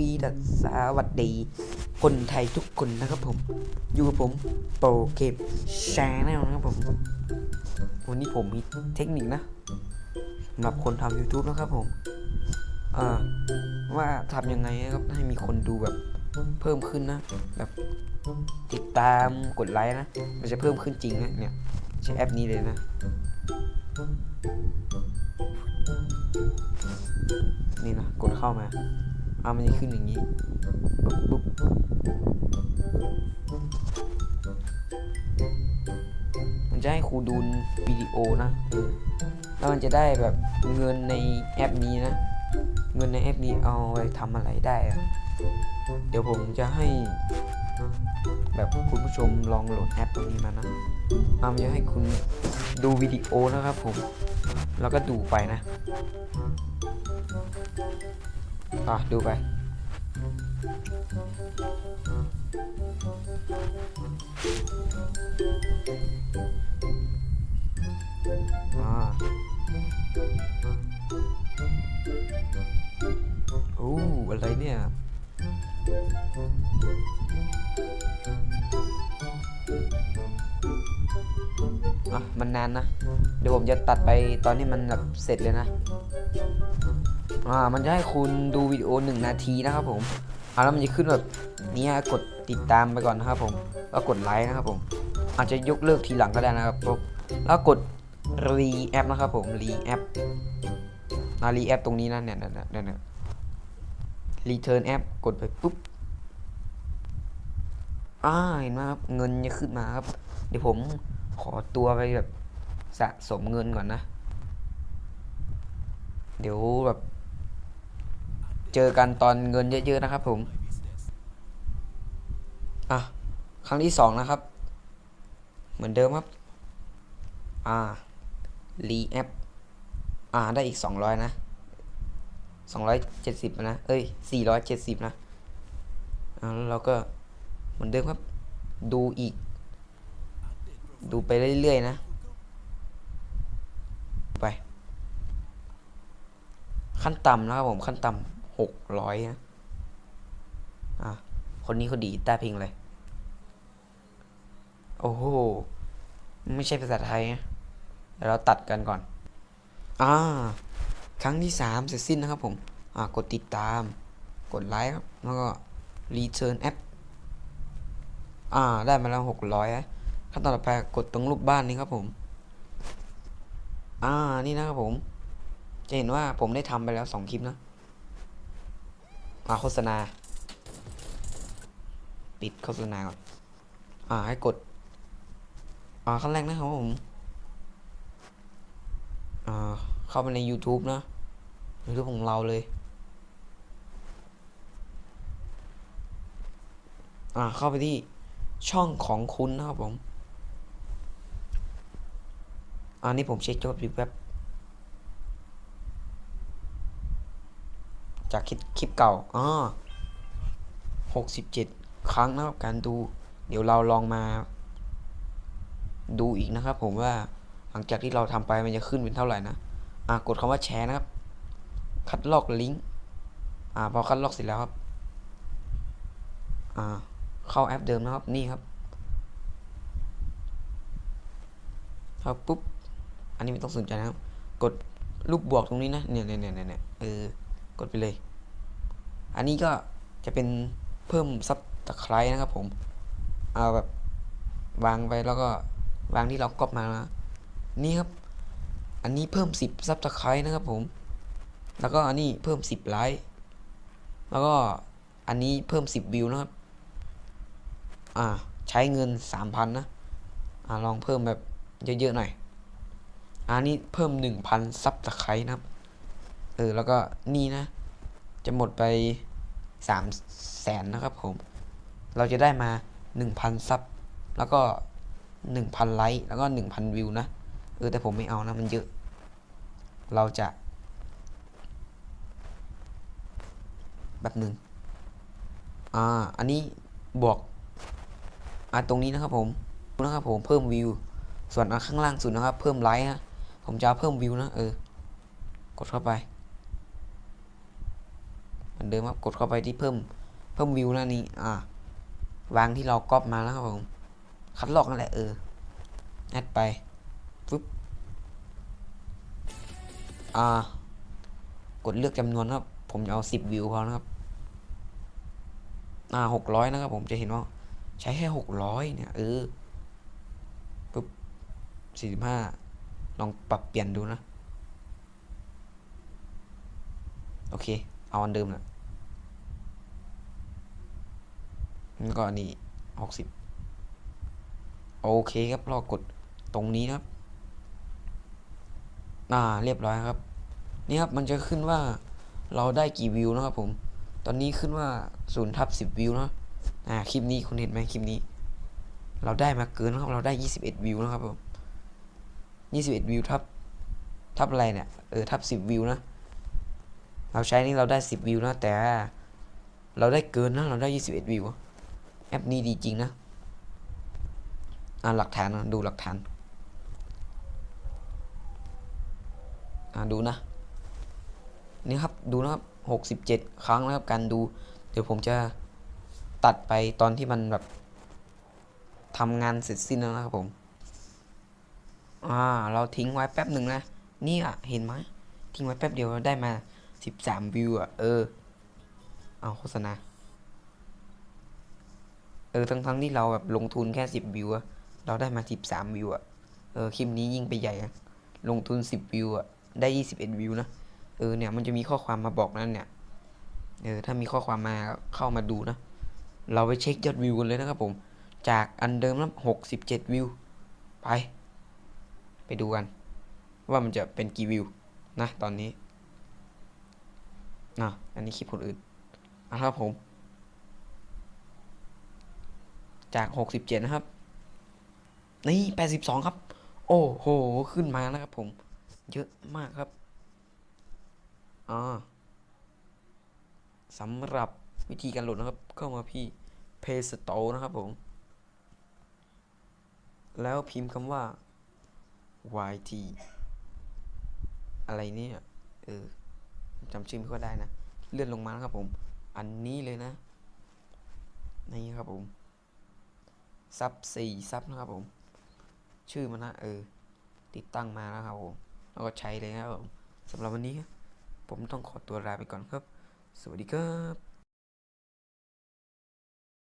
วีดัสวัสดี คนไทยทุกคนนะครับผม อยู่กับผมโปรเก็บแชร์แนลนะครับผม วันนี้ผมมีเทคนิคนะสำหรับคนทำ YouTube นะครับผมอ่าว่าทำยังไงนะครับให้มีคนดูแบบเพิ่มขึ้นนะ แบบติดตามกดไลค์นะ มันจะเพิ่มขึ้นจริงนะเนี่ยใช้แอปนี้เลยนะนี่นะ กดเข้ามา อามันจะขึ้นอย่างนี้ปุ๊บมันจะให้ครูดูวิดีโอนะแล้วมันจะได้แบบเงินในแอปนี้นะ เงินในแอปนี้เอาไปทำอะไรได้ เดี๋ยวผมจะให้ แบบคุณผู้ชมลองโหลดแอปตัวนี้มานะอ่ามันจะให้คุณดูวิดีโอนะครับผม แล้วก็ดูไปนะ อะ ดูไป อ่าโอ้อะไรเนี่ยอะมันนานนะ เดี๋ยวผมจะตัดไปตอนที่มันแบบเสร็จเลยนะ อ่ามันจะให้คุณดูวิดีโอหนึ่งนาทีนะครับผมอ่าแล้วมันจะขึ้นแบบเนี้ยกดติดตามไปก่อนนะครับผมแล้วกดไลค์นะครับผม อาจจะยกเลิกทีหลังก็ได้นะครับผมแล้วกดรีแอปนะครับผมรีแอปอ่ารีแอปตรงนี้นะเนี่ยเนี่ยเนี่ยเนี่ยรีเทิร์นแอปกดไปปุ๊บอ่าเห็นไหมครับเงินจะขึ้นมาครับ เดี๋ยวผมขอตัวไปแบบสะสมเงินก่อนนะ เดี๋ยวแบบ เจอกันตอนเงินเยอะๆนะครับผม อะ ครั้งที่สองนะครับ เหมือนเดิมครับ อ่า รีแอปอ่า ได้อีกสองร้อยนะสองร้อยเจ็ดสิบนะ เอ้ยสี่ร้อยเจ็ดสิบนะอ่าแล้วเราก็เหมือนเดิมครับ ดูอีก ดูไปเรื่อยๆนะ ไป ขั้นต่ำนะครับผม ขั้นต่ำ หกร้อยนะอะคนนี้เขาดีดใต้เพลงเลย โอ้โห ไม่ใช่ภาษาไทยนะเดี๋ยวเราตัดกันก่อน อ่า ครั้งที่สามเสร็จสิ้นนะครับผม อ่ากดติดตาม กดไลค์ครับ แล้วก็ return app อ่า ได้มาแล้วหกร้อยขั้นตอนต่อไปกดตรงรูปบ้านนี้ครับผม อ่า นี่นะครับผม จะเห็นว่าผมได้ทำไปแล้วสองคลิปนะ อ่าโฆษณา ปิดโฆษณาก่อน อ่าให้กด อ่าขั้นแรกนะครับผม อ่าเข้าไปใน YouTube นะ YouTube ของเราเลย อ่าเข้าไปที่ช่องของคุณนะครับผม อันนี้ผมเช็คยอดวิวแป๊บ จากคลิปคลิปเก่าอ๋อหกสิบเจ็ดครั้งนะครับการดู เดี๋ยวเราลองมา ดูอีกนะครับ ผมว่าหลังจากที่เราทำไปมันจะขึ้นเป็นเท่าไหร่นะอ่ากดคำว่าแชร์นะครับ คัดลอกลิงก์อ่าพอคัดลอกเสร็จแล้วครับอ่าเข้าแอปเดิมนะครับนี่ครับครับปุ๊บ อันนี้ไม่ต้องสนใจนะครับ กดรูปบวกตรงนี้นะ เนี่ยเนี่ยเนี่ยเนี่ยเออ กดไปเลย อันนี้ก็จะเป็นเพิ่มซับตะไคร้นะครับผม เอาแบบวางไปแล้วก็วางที่เราก๊อปมานะนี่ครับ อันนี้เพิ่มสิบซับตะไคร้นะครับผม แล้วก็อันนี้เพิ่มสิบไลค์แล้วก็อันนี้เพิ่มสิบวิวนะครับ อ่า ใช้เงินสามพันนะ อ่าลองเพิ่มแบบเยอะๆหน่อยอันนี้เพิ่มหนึ่งพันซับตะไคร้นะครับ ออแล้วก็นี่นะ จะหมดไปสามแสนนะครับผม เราจะได้มาหนึ่งพันซับแล้วก็หนึ่งพันไลค์แล้วก็หนึ่งพันวิวนะเออแต่ผมไม่เอานะมันเยอะ เราจะ แบบหนึ่งอ่าอันนี้บวกอ่าตรงนี้นะครับผมนะครับผมเพิ่มวิว ส่วนอันข้างล่างสุดนะครับ เพิ่มไลค์นะผมจะเพิ่มวิวนะเออกดเข้าไป มือนเดิมครับกดเข้าไปที่เพิ่มเพิ่มวิวหน้านี้ อ่าวางที่เราก๊อปมาแล้วครับผมคัดลอกนั่นแหละเออแอดไปฟึบอ่ากดเลือกจำนวนครับ ผมจะเอาสิบวิวพอนะครับ อ่าหกร้อยนะครับผมจะเห็นว่าใช้แค่หกร้อยเนี่ย เออปุ๊บสี่สิบห้าลองปรับเปลี่ยนดูนะ โอเค เอาอันเดิมแหละแล้วก็อันนี้หกสิบโอเคครับรากดตรงนี้ครับ อ่า เรียบร้อยครับ นี่ครับมันจะขึ้นว่าเราได้กี่วิวนะครับผม ตอนนี้ขึ้นว่าศูนย์ทับสิบวิวนะอ่าคลิปนี้คุณเห็นไหมคลิปนี้ เราได้มาเกินนะครับ เราได้ยี่สิบเอ็ดวิวนะครับผมยี่สิบเอ็ดวิวทับทับอะไรเนี่ยเออทับสิบวิวนะ เราใช้นี่เราได้สิบวิวนะแต่เราได้เกินนะเราได้ยี่สิบเอ็ดวิวแอปนี้ดีจริงนะอ่าหลักฐานนะดูหลักฐานอ่าดูนะนี่ครับดูนะครับหกสิบเจ็ดครั้งนะครับการดู เดี๋ยวผมจะตัดไปตอนที่มันแบบทำงานเสร็จสิ้นแล้วนะครับผม อ่า เราทิ้งไว้แป๊บหนึ่งนะ นี่อะ เห็นไหม ทิ้งไว้แป๊บเดียวเราได้มา สิบสามวิวอะ เออ เอาโฆษณา เออ ทั้งทั้งที่เราแบบลงทุนแค่สิบวิวอะเราได้มาสิบสามวิวอะเออ คลิปนี้ยิ่งไปใหญ่อะลงทุนสิบวิวอะได้ยี่สิบเอ็ดวิวนะ เออ เนี่ย มันจะมีข้อความมาบอกนั่นเนี่ย เออ ถ้ามีข้อความมาเข้ามาดูนะ เราไปเช็คยอดวิวกันเลยนะครับผม จากอันเดิมแล้วหกสิบเจ็ดวิว ไป ไปดูกัน ว่ามันจะเป็นกี่วิวนะตอนนี้ อะอันนี้คลิปคนอื่นอะครับผม จากหกสิบเจ็ดนะครับ นี่แปดสิบสองครับ โอ้โห ขึ้นมานะครับผม เยอะมากครับอ่าสำหรับวิธีการโหลดนะครับ เข้ามาพี่ Play Store นะครับผม แล้วพิมพ์คำว่า YT อะไรเนี่ย เออ จำชื่อไม่ค่อยได้นะ เลื่อนลงมานะครับผม อันนี้เลยนะ นี่ครับผมซับสี่ซับนะครับผม ชื่อมันนะเออ ติดตั้งมาแล้วครับผมแล้วก็ใช้เลยนะครับผมสำหรับวันนี้ ผมต้องขอตัวลาไปก่อนครับ สวัสดีครับ